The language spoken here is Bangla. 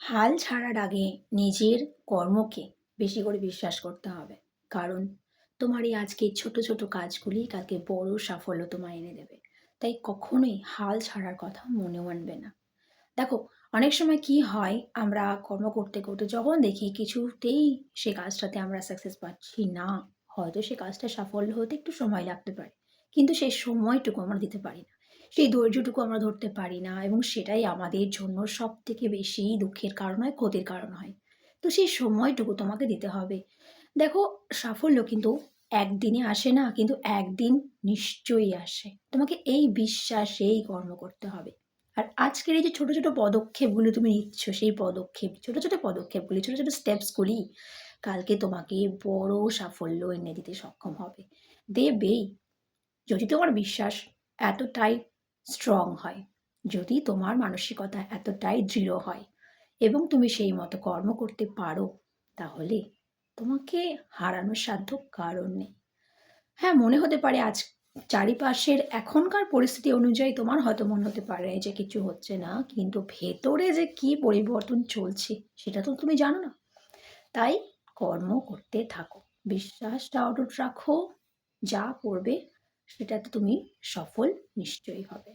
হাল ছাড়ার আগে নিজের কর্মকে বেশি করে বিশ্বাস করতে হবে। কারণ তোমার এই আজকের ছোট ছোট কাজগুলি কালকে বড় সাফল্য তোমায় এনে দেবে। তাই কখনোই হাল ছাড়ার কথা মনেও আনবে না। দেখো, অনেক সময় কি হয়, আমরা কর্ম করতে করতে যখন দেখি কিছুতেই সে কাজটাতে আমরা সাকসেস পাচ্ছি না, হয়তো সে কাজটা সাফল্য হতে একটু সময় লাগতে পারে। কিন্তু সেই সময়টুকু আমরা দিতে পারি না। সেই ধৈর্যটুকু আমরা ধরতে পারি না এবং সেটাই আমাদের জন্য সব থেকে বেশি দুঃখের কারণ হয়, ক্ষতির কারণ হয়। তো সেই সময়টুকু তোমাকে দিতে হবে। দেখো, সাফল্য কিন্তু একদিনে আসে না, কিন্তু একদিন নিশ্চয়ই আসে। তোমাকে এই বিশ্বাসেই কর্ম করতে হবে। আর আজকের এই যে ছোটো ছোটো পদক্ষেপগুলো তুমি নিচ্ছ, সেই পদক্ষেপ, ছোটো ছোটো পদক্ষেপগুলি, ছোটো ছোটো স্টেপসগুলি কালকে তোমাকে বড় সাফল্য এনে দিতে সক্ষম হবে। দেবেই। যদি তোমার বিশ্বাস এতটাই স্ট্রং হয়। যদি তোমার মানসিকতা এতটাই দৃঢ় হয় এবং তুমি সেই মতো কর্ম করতে পারো, তাহলে তোমাকে হারানোর সাধ্য কারণ নেই। হ্যাঁ মনে হতে পারে আজ চারিপাশের এখনকার পরিস্থিতি অনুযায়ী তোমার হয়তো মনে হতে পারে যে কিছু হচ্ছে না, কিন্তু ভেতরে যে কি পরিবর্তন চলছে সেটা তো তুমি জানো না। তাই কর্ম করতে থাকো। বিশ্বাসটা অটুট রাখো। যা করবে সেটাতে তুমি সফল নিশ্চয়ই হবে।